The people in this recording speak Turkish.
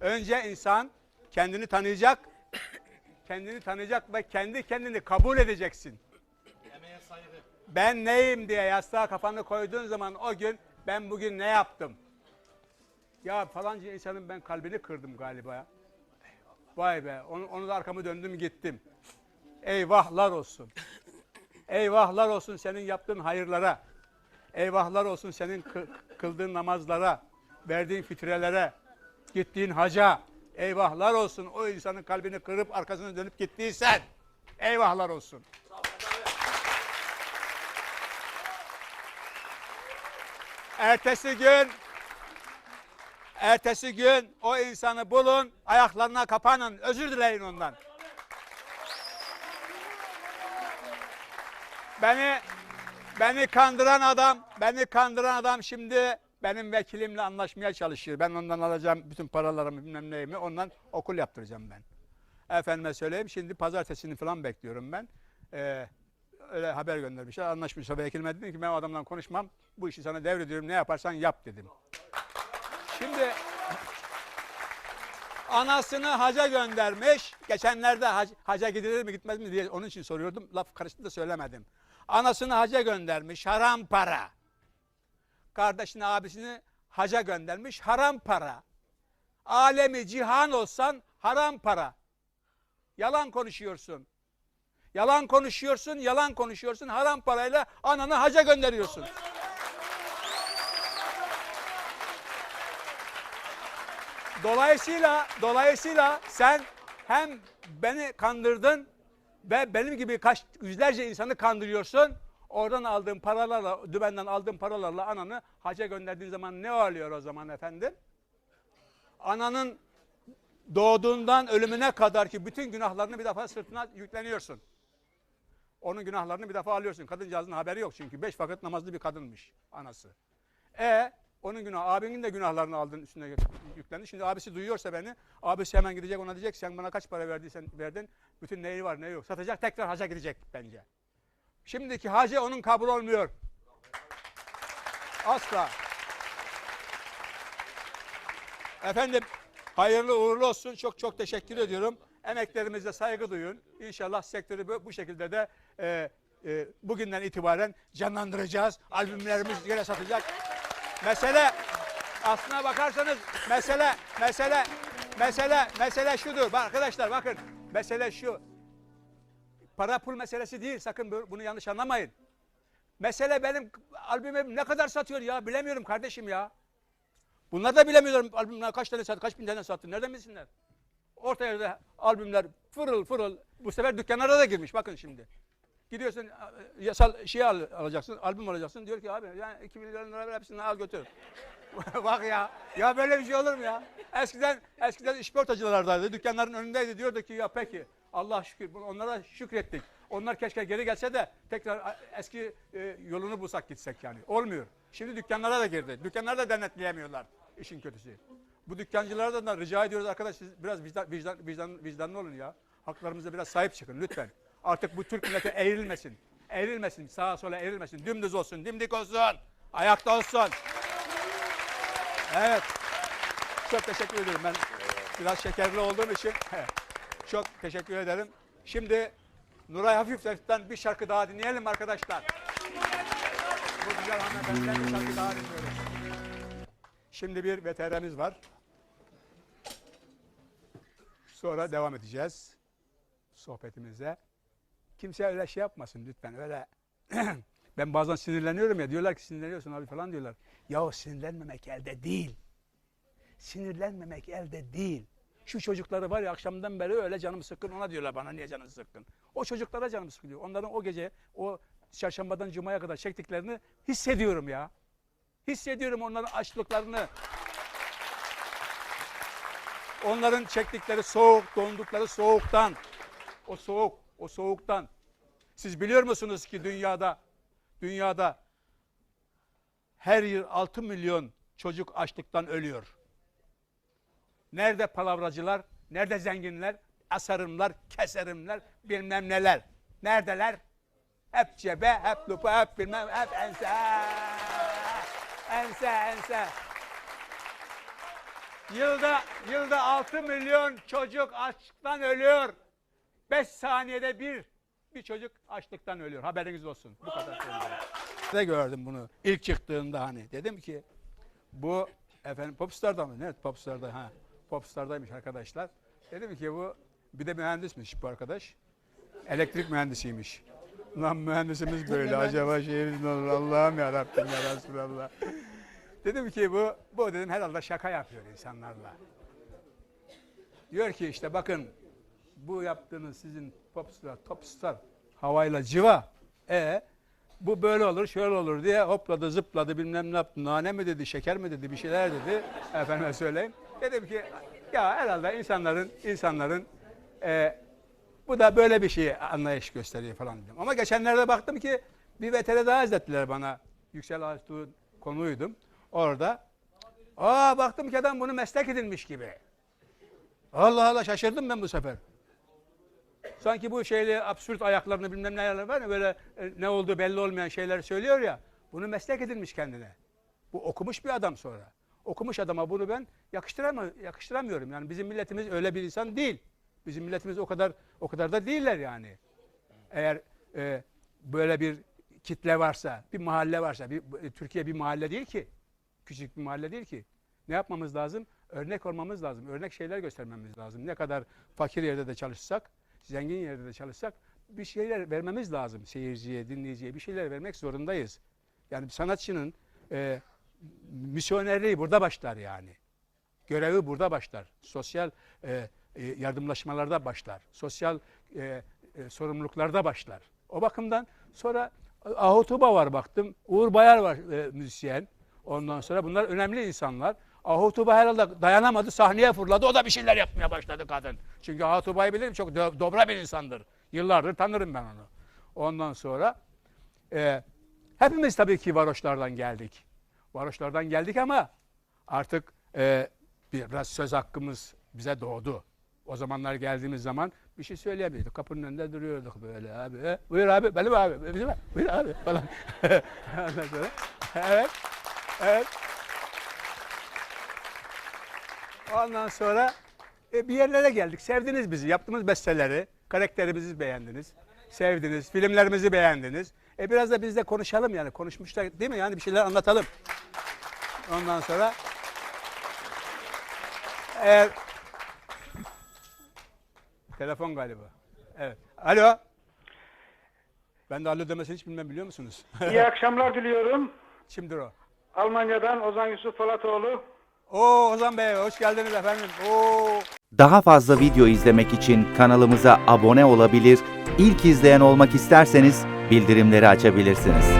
Önce insan kendini tanıyacak, kendini tanıyacak ve kendi kendini kabul edeceksin. Ben neyim diye yastığa kafanı koyduğun zaman o gün ben bugün ne yaptım? Ya falanca insanın ben kalbini kırdım galiba. Vay be onu, onu da arkamı döndüm gittim. Eyvahlar olsun. Eyvahlar olsun senin yaptığın hayırlara. Eyvahlar olsun senin kı- kıldığın namazlara, verdiğin fitrelere, gittiğin haca. Eyvahlar olsun o insanın kalbini kırıp arkasına dönüp gittiysen. Eyvahlar olsun. Ertesi gün ertesi gün o insanı bulun, ayaklarına kapanın, özür dileyin ondan. Beni beni kandıran adam, beni kandıran adam şimdi benim vekilimle anlaşmaya çalışıyor. Ben ondan alacağım bütün paralarımı bilmem neyimi ondan okul yaptıracağım ben. Efendime söyleyeyim şimdi pazartesini falan bekliyorum ben. Ee, öyle haber göndermişler. Anlaşmışlar vekilime dedim ki ben o adamla konuşmam. Bu işi sana devrediyorum ne yaparsan yap dedim. Şimdi anasını haca göndermiş. Geçenlerde hac- haca gidilir mi gitmez mi diye onun için soruyordum. Laf karıştı da söylemedim. Anasını haca göndermiş. Haram para. Kardeşini abisini haca göndermiş. Haram para. Alemi cihan olsan haram para. Yalan konuşuyorsun. Yalan konuşuyorsun, yalan konuşuyorsun. Haram parayla ananı haca gönderiyorsun. Dolayısıyla dolayısıyla sen hem beni kandırdın ve benim gibi kaç yüzlerce insanı kandırıyorsun. Oradan aldığın paralarla, dümenden aldığın paralarla ananı haca gönderdiğin zaman ne oluyor o zaman efendim? Ananın doğduğundan ölümüne kadar ki bütün günahlarını bir defa sırtına yükleniyorsun. Onun günahlarını bir defa alıyorsun. Kadıncağızın haberi yok çünkü. Beş vakit namazlı bir kadınmış anası. E onun günah, abinin de günahlarını aldın üstüne yüklendi. Şimdi abisi duyuyorsa beni, abisi hemen gidecek ona diyecek sen bana kaç para verdiysen verdin, bütün neyi var neyi yok. Satacak tekrar haca gidecek bence. Şimdiki hacı onun kabul olmuyor. Asla. Efendim hayırlı uğurlu olsun. Çok çok teşekkür ediyorum. Emeklerimize saygı duyun. İnşallah sektörü bu, şekilde de e, e, bugünden itibaren canlandıracağız. Albümlerimiz yine satacak. Mesele aslına bakarsanız mesele mesele mesele mesele şudur. Arkadaşlar bakın mesele şu. Para pul meselesi değil. Sakın bu- bunu yanlış anlamayın. Mesele benim albümüm ne kadar satıyor ya bilemiyorum kardeşim ya. Bunlar da bilemiyorum albümler kaç tane sattı, kaç bin tane sattı. Nereden bilsinler? Orta yerde albümler fırıl fırıl. Bu sefer dükkanlara da girmiş. Bakın şimdi. Gidiyorsun e, yasal şey al, alacaksın, albüm alacaksın. Diyor ki abi yani 2 milyon lira ver hepsini al götür. Bak ya. Ya böyle bir şey olur mu ya? Eskiden eskiden işportacılardaydı. Dükkanların önündeydi. Diyordu ki ya peki Allah şükür onlara şükrettik. Onlar keşke geri gelse de tekrar eski e, yolunu bulsak gitsek yani. Olmuyor. Şimdi dükkanlara da girdi. Dükkanları da denetleyemiyorlar. işin kötüsü. Bu dükkancılara da rica ediyoruz arkadaş siz biraz vicdan, vicdan, vicdan, vicdanlı olun ya. Haklarımıza biraz sahip çıkın lütfen. Artık bu Türk milleti eğrilmesin. Eğrilmesin, sağa sola eğrilmesin. Dümdüz olsun, dimdik olsun. Ayakta olsun. Evet. Çok teşekkür ederim. Ben biraz şekerli olduğum için çok teşekkür ederim. Şimdi Nuray Hafif'ten bir şarkı daha dinleyelim arkadaşlar. Bu güzel hanımefendiden bir şarkı daha dinliyoruz. Şimdi bir veteranımız var. Sonra devam edeceğiz sohbetimize. Kimse öyle şey yapmasın lütfen. Öyle ben bazen sinirleniyorum ya diyorlar ki sinirleniyorsun abi falan diyorlar. Ya sinirlenmemek elde değil. Sinirlenmemek elde değil. Şu çocukları var ya akşamdan beri öyle canım sıkkın ona diyorlar bana niye canın sıkkın. O çocuklara canım sıkılıyor. Onların o gece o çarşambadan cumaya kadar çektiklerini hissediyorum ya. Hissediyorum onların açlıklarını. Onların çektikleri soğuk, dondukları soğuktan. O soğuk, o soğuktan. Siz biliyor musunuz ki dünyada dünyada her yıl 6 milyon çocuk açlıktan ölüyor. Nerede palavracılar, nerede zenginler, asarımlar, keserimler, bilmem neler. Neredeler? Hep cebe, hep lupa, hep bilmem, hep ense. Ense, ense. Yılda yılda 6 milyon çocuk açlıktan ölüyor. 5 saniyede bir bir çocuk açlıktan ölüyor. Haberiniz olsun. Bu kadar. Ne gördüm bunu ilk çıktığında hani dedim ki bu efendim Popstar'da mı? Evet Popstar'da ha. Popstar'daymış arkadaşlar. Dedim ki bu bir de mühendismiş bu arkadaş. Elektrik mühendisiymiş. Lan mühendisimiz böyle acaba şeyimiz ne olur Allah'ım ya Rabbim ya Resulallah. Dedim ki bu bu dedim herhalde şaka yapıyor insanlarla. Diyor ki işte bakın bu yaptığınız sizin popstar, topstar havayla civa. E bu böyle olur, şöyle olur diye hopladı, zıpladı, bilmem ne yaptı. Nane mi dedi, şeker mi dedi, bir şeyler dedi. Efendime söyleyeyim. Dedim ki ya herhalde insanların insanların e, bu da böyle bir şey anlayış gösteriyor falan dedim. Ama geçenlerde baktım ki bir vetere daha izlettiler bana. Yüksel Ağaçtuğ'un konuydum. Orada. Aa baktım ki adam bunu meslek edinmiş gibi. Allah Allah şaşırdım ben bu sefer. Sanki bu şeyle absürt ayaklarını bilmem ne ayarlar var ya böyle e, ne olduğu belli olmayan şeyler söylüyor ya. Bunu meslek edinmiş kendine. Bu okumuş bir adam sonra. Okumuş adama bunu ben yakıştıramı- yakıştıramıyorum. Yani bizim milletimiz öyle bir insan değil. Bizim milletimiz o kadar o kadar da değiller yani. Eğer e, böyle bir kitle varsa, bir mahalle varsa, bir, bu- Türkiye bir mahalle değil ki. Küçük bir mahalle değil ki. Ne yapmamız lazım? Örnek olmamız lazım. Örnek şeyler göstermemiz lazım. Ne kadar fakir yerde de çalışsak, zengin yerde de çalışsak bir şeyler vermemiz lazım seyirciye, dinleyiciye. Bir şeyler vermek zorundayız. Yani sanatçının e, misyonerliği burada başlar yani. Görevi burada başlar. Sosyal e, e, yardımlaşmalarda başlar. Sosyal e, e, sorumluluklarda başlar. O bakımdan sonra Ahutuba var baktım. Uğur Bayar var e, müzisyen. Ondan sonra bunlar önemli insanlar. Ahutuba herhalde dayanamadı sahneye fırladı. O da bir şeyler yapmaya başladı kadın. Çünkü Ahutuba'yı bilirim çok do- dobra bir insandır. Yıllardır tanırım ben onu. Ondan sonra e, hepimiz tabii ki varoşlardan geldik. Varoşlardan geldik ama artık e, biraz söz hakkımız bize doğdu. O zamanlar geldiğimiz zaman bir şey söyleyemiyorduk. Kapının önünde duruyorduk böyle abi. E, buyur abi, benim abi, bizim abi, buyur abi falan. Ondan sonra, evet, evet. Ondan sonra e, bir yerlere geldik. Sevdiniz bizi. Yaptığımız besteleri, karakterimizi beğendiniz. Sevdiniz. Filmlerimizi beğendiniz. E biraz da biz de konuşalım yani. Konuşmuşlar değil mi? Yani bir şeyler anlatalım. Ondan sonra eğer telefon galiba. Evet. Alo. Ben de alo demesini hiç bilmem biliyor musunuz? İyi akşamlar diliyorum. Kimdir o? Almanya'dan Ozan Yusuf Falatoğlu. Oo Ozan Bey hoş geldiniz efendim. Oo. Daha fazla video izlemek için kanalımıza abone olabilir, ilk izleyen olmak isterseniz bildirimleri açabilirsiniz.